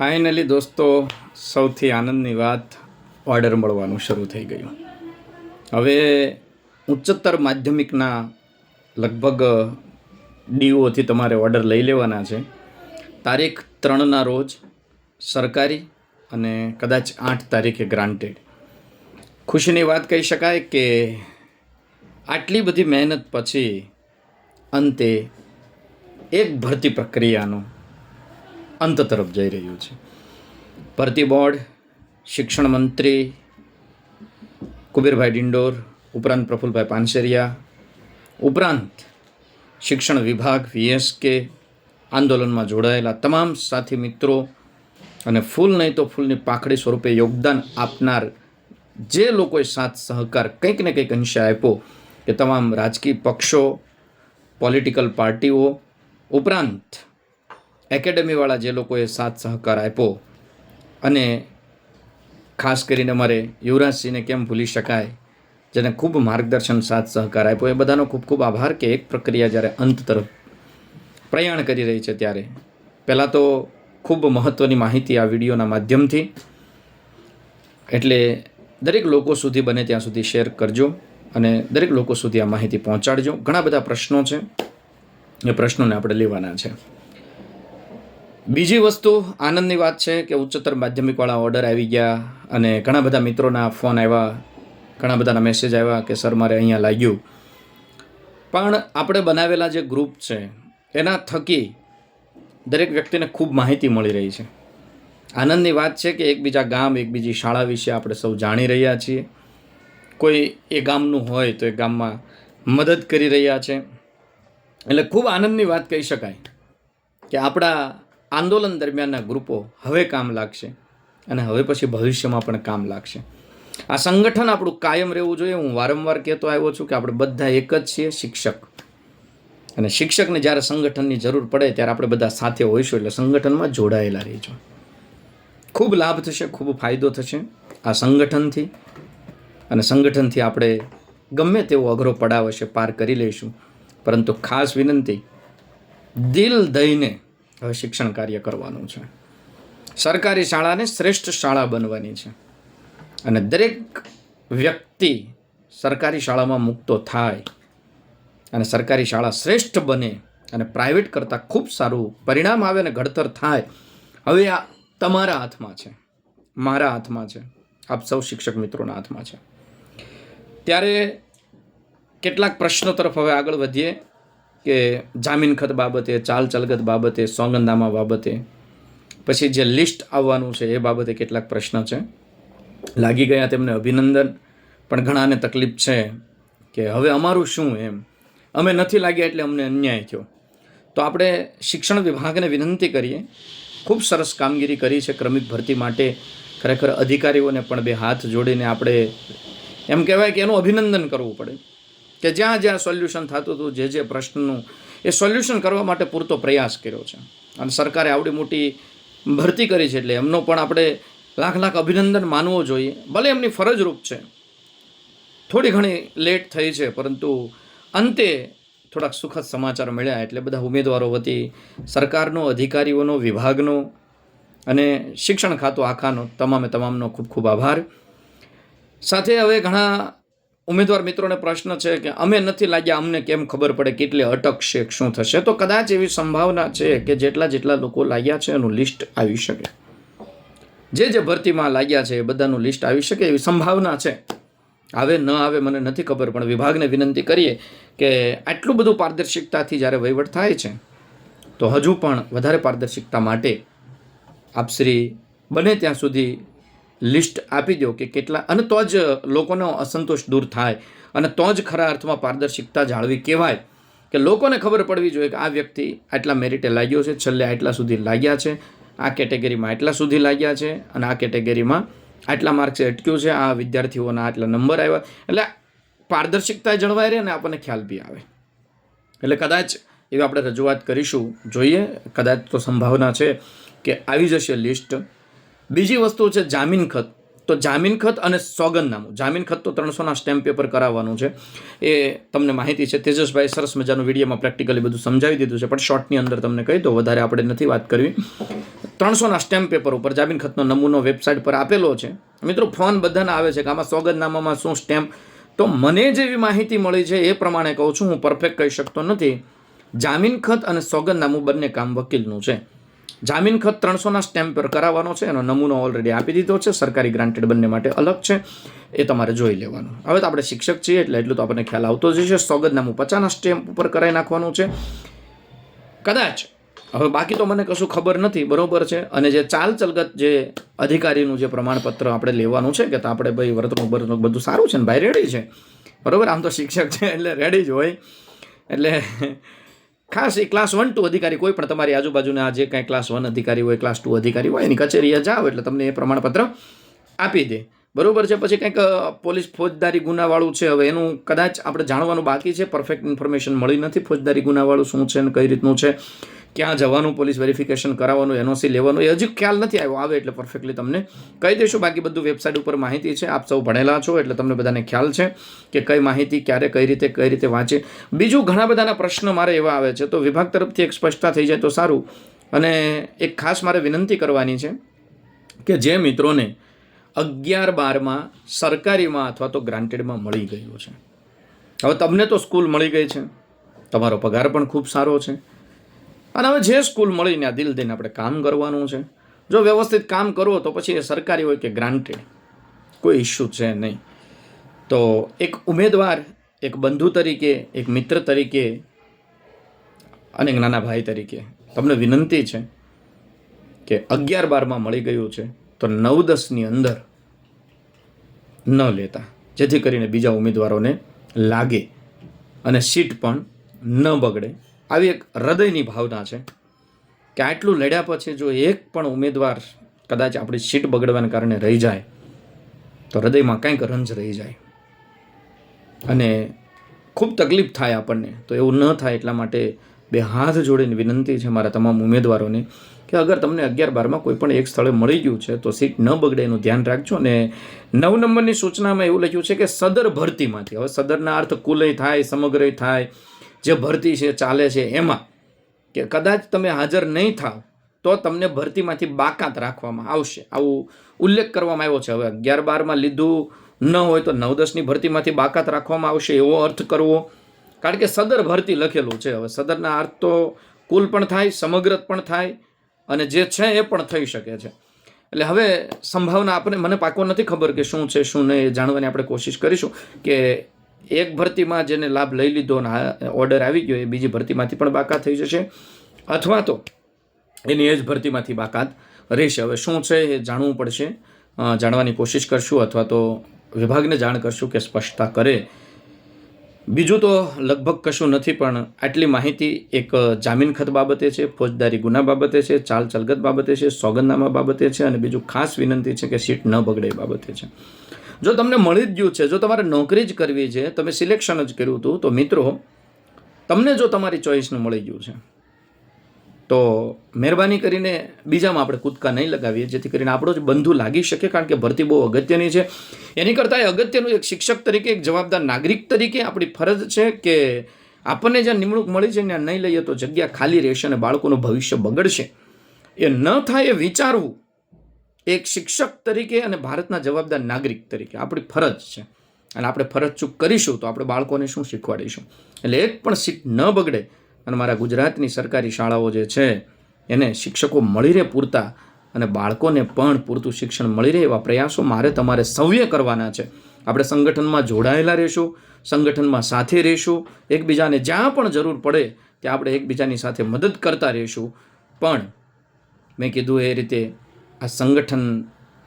Finally દોસ્તો, સૌથી આનંદની વાત ઓર્ડર મળવાનું શરૂ થઈ ગયું. હવે, ઉચ્ચતર માધ્યમિકના લગભગ ડીઓથી તમારે ઓર્ડર લઈ લેવાના છે. તારીખ ત્રણના રોજ સરકારી અને કદાચ આઠ તારીખે ગ્રાન્ટેડ ખુશીની વાત કહી શકાય કે આટલી બધી મહેનત પછી અંતે એક ભરતી પ્રક્રિયાનો અંત તરફ જઈ રહ્યું છે. ભરતી બોર્ડ, શિક્ષણ મંત્રી, કુબેરભાઈ ડિંડોર, ઉપરાંત પ્રફુલભાઈ પાનસેરિયા, ઉપરાંત શિક્ષણ વિભાગ વીએસકે આંદોલનમાં જોડાયેલા તમામ સાથી મિત્રો અને ફૂલ નહીં તો ફૂલની પાખડી સ્વરૂપે યોગદાન આપનાર જે લોકોએ સાથ સહકાર કંઈક ને કંઈક અંશે આપ્યો કે તમામ રાજકીય પક્ષો પોલિટિકલ પાર્ટીઓ ઉપરાંત એકેડમીવાળા જે લોકોએ સાથ સહકાર આપ્યો અને ખાસ કરીને અમારે યુવરાજસિંહને કેમ ભૂલી શકાય, જેને ખૂબ માર્ગદર્શન, સાથ સહકાર આપ્યો, એ બધાનો ખૂબ ખૂબ આભાર કે એક પ્રક્રિયા જ્યારે અંત તરફ પ્રયાણ કરી રહી છે ત્યારે. પહેલાં તો ખૂબ મહત્ત્વની માહિતી આ વિડીયોના માધ્યમથી. એટલે દરેક લોકો સુધી બને ત્યાં સુધી શેર કરજો અને દરેક લોકો સુધી આ માહિતી પહોંચાડજો. ઘણા બધા પ્રશ્નો છે. એ પ્રશ્નોને આપણે લેવાના છે. બીજી વસ્તુ આનંદની વાત છે કે ઉચ્ચતર માધ્યમિકવાળા ઓર્ડર આવી ગયા અને ઘણા બધા મિત્રોના ફોન આવ્યા, ઘણા બધાના મેસેજ આવ્યા કે સર મારે અહીંયા લાગ્યું. પણ આપણે બનાવેલા જે ગ્રુપ છે, એના થકી દરેક વ્યક્તિને ખૂબ માહિતી મળી રહી છે. આનંદની વાત છે કે એકબીજા ગામ, એકબીજી શાળા વિશે આપણે સૌ જાણી રહ્યા છીએ. કોઈ એ ગામનું હોય તો એ ગામમાં મદદ કરી રહ્યા છે. એટલે ખૂબ આનંદની વાત કહી શકાય કે આપણા આંદોલન દરમિયાનના ગ્રુપો હવે કામ લાગશે અને હવે પછી ભવિષ્યમાં પણ કામ લાગશે. આ સંગઠન આપણું કાયમ રહેવું જોઈએ. હું વારંવાર કહેતો આવ્યો છું કે આપણે બધા એક જ છીએ, શિક્ષક. અને શિક્ષકને જ્યારે સંગઠનની જરૂર પડે ત્યારે આપણે બધા સાથે હોઈશું એટલે સંગઠનમાં જોડાયેલા રહીશું ખૂબ લાભ થશે, ખૂબ ફાયદો થશે આ સંગઠનથી. અને સંગઠનથી આપણે ગમે તેવો અઘરો પડાવ હશે, પાર કરી લઈશું. પરંતુ ખાસ વિનંતી, દિલ દઈને હવે શિક્ષણ કાર્ય કરવાનું છે. સરકારી શાળાને શ્રેષ્ઠ શાળા બનવાની છે. અને દરેક વ્યક્તિ સરકારી શાળામાં મુક્તો થાય અને સરકારી શાળા શ્રેષ્ઠ બને અને પ્રાઇવેટ કરતાં ખૂબ સારું પરિણામ આવે અને ઘડતર થાય, હવે આ તમારા હાથમાં છે. મારા હાથમાં છે. આપ સૌ શિક્ષક મિત્રોના હાથમાં છે. ત્યારે કેટલાક પ્રશ્નો તરફ હવે આગળ વધીએ. કે જામીન ખત બાબતે, ચાલ બાબતે સોગંદનામા બાબતે, પછી જે લિસ્ટ આવવાનું છે એ બાબતે કેટલાક પ્રશ્ન છે. લાગી ગયા તેમને અભિનંદન, પણ ઘણાને તકલીફ છે કે હવે અમારું શું એમ? અમે નથી લાગ્યા એટલે અમને અન્યાય થયો. તો આપણે શિક્ષણ વિભાગને વિનંતી કરીએ. ખૂબ સરસ કામગીરી કરી છે ક્રમિક ભરતી માટે. ખરેખર અધિકારીઓને પણ બે હાથ જોડીને આપણે એમ કહેવાય કે એનું અભિનંદન કરવું પડે. કે જ્યાં જ્યાં સોલ્યુશન થતું હતું, જે જે પ્રશ્નનું, એ સોલ્યુશન કરવા માટે પૂરતો પ્રયાસ કર્યો છે. અને સરકારે આવડી મોટી ભરતી કરી છે એટલે એમનો પણ આપણે લાખ લાખ અભિનંદન માનવો જોઈએ. ભલે એમની ફરજરૂપ છે. થોડી ઘણી લેટ થઈ છે, પરંતુ અંતે થોડાક સુખદ સમાચાર મળ્યા એટલે બધા ઉમેદવારો વતી સરકારનો, અધિકારીઓનો, વિભાગનો અને શિક્ષણ ખાતું આખાનો તમામે તમામનો ખૂબ ખૂબ આભાર. સાથે હવે ઘણા ઉમેદવાર મિત્રોને પ્રશ્ન છે કે અમે નથી લાગ્યા અમને કેમ ખબર પડે, કેટલી અટકશે શું થશે? તો કદાચ એવી સંભાવના છે કે જેટલા જેટલા લોકો લાગ્યા છે એનું લિસ્ટ આવી શકે. જે જે ભરતીમાં લાગ્યા છે એ બધાનું લિસ્ટ આવી શકે એવી સંભાવના છે. આવે, ન આવે મને નથી ખબર, પણ વિભાગને વિનંતી કરીએ કે આટલું બધું પારદર્શિકતાથી જ્યારે વહીવટ થાય છે, તો હજુ પણ વધારે પારદર્શિકતા માટે આપશ્રી બને ત્યાં સુધી લિસ્ટ આપી દો કે કેટલા અને તો જ લોકોનો અસંતોષ દૂર થાય અને તો જ ખરા અર્થમાં પારદર્શિકતા જાળવી કહેવાય. કે લોકોને ખબર પડવી જોઈએ કે આ વ્યક્તિ આટલા મેરિટે લાગ્યો છે, છેલ્લે આટલા સુધી લાગ્યા છે, આ કેટેગરીમાં આટલા સુધી લાગ્યા છે અને આ કેટેગરીમાં આટલા માર્ક્સે અટક્યું છે, આ વિદ્યાર્થીઓના આટલા નંબર આવ્યા. એટલે પારદર્શિકતા જળવાઈ રહે અને આપણને ખ્યાલ બી આવે. એટલે કદાચ એવી આપણે રજૂઆત કરીશું. જોઈએ, કદાચ તો સંભાવના છે કે આવી જશે લિસ્ટ. બીજી વસ્તુ છે જામીન ખત. તો જામીન ખત અને સોગંદનામું. જામીન ખત તો ત્રણસોના સ્ટેમ્પ પેપર કરાવવાનું છે. એ તમને માહિતી છે. તેજસભાઈ સરસ મજાનું વિડીયોમાં પ્રેક્ટિકલી બધું સમજાવી દીધું છે. પણ શોર્ટની અંદર તમને કહી દો વધારે આપણે નથી વાત કરવી. ત્રણસોના સ્ટેમ્પ પેપર ઉપર જામીન ખતનો નમૂનો વેબસાઇટ પર આપેલો છે. મિત્રો, ફોન બધાને આવે છે કે આમાં સોગંદનામામાં શું સ્ટેમ્પ તો મને જેવી માહિતી મળી છે એ પ્રમાણે કહું છું, હું પરફેક્ટ કહી શકતો નથી. જામીન ખત અને સોગંદનામું બંને કામ વકીલનું છે. જામીન ખત ત્રણસોના સ્ટેમ્પ પર કરાવવાનો છે એનો નમૂનો ઓલરેડી આપી દીધો છે. સરકારી ગ્રાન્ટેડ બંને માટે અલગ છે. એ તમારે જોઈ લેવાનું. હવે તો આપણે શિક્ષક છીએ એટલે એટલું તો આપણને ખ્યાલ આવતો જ છે પચાસના સ્ટેમ્પ ઉપર કરાવી નાખવાનું છે. કદાચ, હવે બાકી તો મને કશું ખબર નથી, બરોબર છે. અને જે ચાલ ચલગત જે અધિકારીનું જે પ્રમાણપત્ર આપણે લેવાનું છે કે તો આપણે ભાઈ વર્તણૂક વર્તણૂક બધું સારું છે ને, ભાઈ રેડી છે. બરોબર? આમ તો શિક્ષક છે એટલે રેડી જ હોય. એટલે ખાસ એ ક્લાસ વન ટુ અધિકારી કોઈ પણ તમારી આજુબાજુના જે કાંઈ ક્લાસ વન અધિકારી હોય ક્લાસ ટુ અધિકારી હોય, એની કચેરીએ જાઓ એટલે તમને એ પ્રમાણપત્ર આપી દે. બરોબર છે, પછી કંઈક પોલીસ ફોજદારી ગુનાવાળું છે, હવે એનું કદાચ આપણે જાણવાનું બાકી છે પરફેક્ટ ઇન્ફોર્મેશન મળી નથી ફોજદારી ગુનાવાળું શું છે અને કઈ રીતનું છે. ક્યાં જવાનું, પોલીસ વેરિફિકેશન કરાવવાનું એનઓસી લેવાનું, એ હજી ખ્યાલ નથી આવ્યો. આવે એટલે પરફેક્ટલી તમને કહી દઈશું. બાકી બધું વેબસાઇટ ઉપર માહિતી છે. આપ સૌ ભણેલા છો, એટલે તમને બધાને ખ્યાલ છે કે કઈ માહિતી ક્યારે, કઈ રીતે કઈ રીતે વાંચે. બીજું ઘણા બધાના પ્રશ્ન મારે એવા આવે છે. તો વિભાગ તરફથી એક સ્પષ્ટતા થઈ જાય તો સારું. અને એક ખાસ મારે વિનંતી કરવાની છે કે જે મિત્રોને અગિયાર બારમાં સરકારીમાં અથવા તો ગ્રાન્ટેડમાં મળી ગયું છે. હવે તમને તો સ્કૂલ મળી ગઈ છે. તમારો પગાર પણ ખૂબ સારો છે. અને હવે જે સ્કૂલ મળીને આ દિલ દઈને આપણે કામ કરવાનું છે, જો વ્યવસ્થિત કામ કરો તો પછી એ સરકારી હોય કે ગ્રાન્ટેડ કોઈ ઇસ્યુ છે નહીં. તો એક ઉમેદવાર, એક બંધુ તરીકે, એક મિત્ર તરીકે અને નાના ભાઈ તરીકે તમને વિનંતી છે કે અગિયાર બારમાં મળી ગયું છે, તો નવ દસની અંદર ન લેતા, જેથી કરીને બીજા ઉમેદવારોને લાગે અને સીટ પણ ન બગડે. આવી એક હૃદયની ભાવના છે કે આટલું લડ્યા પછી જો એક પણ ઉમેદવાર કદાચ આપણી સીટ બગડવાને કારણે રહી જાય, તો હૃદયમાં કંઈક રંજ રહી જાય. અને ખૂબ તકલીફ થાય આપણને, તો એવું ન થાય એટલા માટે બે હાથ જોડીને વિનંતી છે મારા તમામ ઉમેદવારોને કે અગર તમને અગિયાર બારમાં કોઈ પણ એક સ્થળે મળી ગયું છે, તો સીટ ન બગડે એનું ધ્યાન રાખજો. અને નવ નંબરની સૂચનામાં એવું લખ્યું છે કે સદર ભરતીમાંથી, હવે સદરના અર્થ કુલય થાય, સમગ્રય થાય જે ભરતી છે, ચાલે છે, એમાં કે કદાચ તમે હાજર નહીં થાવ, તો તમને ભરતીમાંથી બાકાત રાખવામાં આવશે. આવું ઉલ્લેખ કરવામાં આવ્યો છે. હવે અગિયાર બારમાં લીધું ન હોય તો નવ દસની ભરતીમાંથી બાકાત રાખવામાં આવશે એવો અર્થ કરવો. કારણ કે સદર ભરતી લખેલું છે. હવે સદરના અર્થ તો કુલ પણ થાય સમગ્ર પણ થાય અને જે છે એ પણ થઈ શકે છે. એટલે હવે સંભાવના આપણે મને પાકો નથી ખબર કે શું છે, શું નહીં, એ જાણવાની આપણે કોશિશ કરીશું કે એક ભરતીમાં જેને લાભ લઈ લીધો અને ઓર્ડર આવી ગયો એ બીજી ભરતીમાંથી પણ બાકાત થઈ જશે. અથવા તો એની એ જ ભરતીમાંથી બાકાત રહેશે. હવે શું છે એ જાણવું પડશે. જાણવાની કોશિશ કરશું અથવા તો વિભાગને જાણ કરશું કે સ્પષ્ટતા કરે. બીજું તો લગભગ કશું નથી, પણ આટલી માહિતી એક જામીન ખત બાબતે છે, ફોજદારી ગુના બાબતે છે, ચાલ ચલગત બાબતે છે, સોગંદનામા બાબતે છે અને બીજું ખાસ વિનંતી છે કે સીટ ન બગડે એ બાબતે છે. જો તમને મળી જ ગયું છે, જો તમારે નોકરી જ કરવી છે, તમે સિલેક્શન જ કર્યું હતું, તો મિત્રો, તમને જો તમારી ચોઈસનું મળી ગયું છે, તો મહેરબાની કરીને બીજામાં આપણે કૂદકા નહીં લગાવીએ, જેથી કરીને આપણો જ બંધુ લાગી શકે, કારણ કે ભરતી બહુ અગત્યની છે. એની કરતાં એ અગત્યનું એક શિક્ષક તરીકે, એક જવાબદાર નાગરિક તરીકે આપણી ફરજ છે કે આપણને જ્યાં નિમણૂક મળી છે, ત્યાં નહીં લઈએ, તો જગ્યા ખાલી રહેશે અને બાળકોનું ભવિષ્ય બગડશે. એ ન થાય એ વિચારવું. એક શિક્ષક તરીકે અને ભારતના જવાબદાર નાગરિક તરીકે. આપણી ફરજ છે. અને આપણે ફરજ ચૂક કરીશું તો આપણે બાળકોને શું શીખવાડીશું એટલે એક પણ સીટ ન બગડે અને મારા ગુજરાતની સરકારી શાળાઓ જે છે, એને શિક્ષકો મળી રહે પૂરતા અને બાળકોને પણ પૂરતું શિક્ષણ મળી રહે એવા પ્રયાસો મારે તમારે સૌએ કરવાના છે. આપણે સંગઠનમાં જોડાયેલા રહીશું, સંગઠનમાં સાથે રહીશું, એકબીજાને જ્યાં પણ જરૂર પડે ત્યાં આપણે એકબીજાની સાથે મદદ કરતા રહીશું. પણ મેં કીધું એ રીતે આ સંગઠન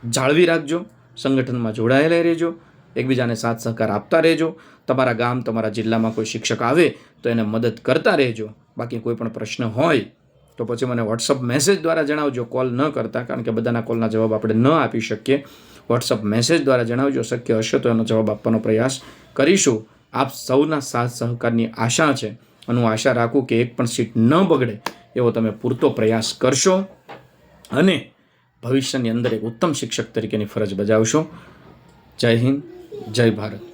જાળવી રાખજો, સંગઠનમાં જોડાયેલા રહેજો, એકબીજાને સાથ સહકાર આપતા રહેજો. તમારા ગામ, તમારા જિલ્લામાં કોઈ શિક્ષક આવે તો એને મદદ કરતા રહેજો. બાકી કોઈ પણ પ્રશ્ન હોય તો પછી મને વોટ્સઅપ મેસેજ દ્વારા જણાવજો કોલ ન કરતા, કારણ કે બધાના કોલના જવાબ આપણે ન આપી શકીએ. વોટ્સઅપ મેસેજ દ્વારા જણાવજો, શક્ય હશે તો એનો જવાબ આપવાનો પ્રયાસ કરીશું. આપ સૌના સાથ સહકારની આશા છે. અને હું આશા રાખું કે એક પણ સીટ ન બગડે એવો તમે પૂરતો પ્રયાસ કરશો. અને ભવિષ્યની અંદર એક ઉત્તમ શિક્ષક તરીકેની ફરજ બજાવશો. જય હિન્દ જય ભારત.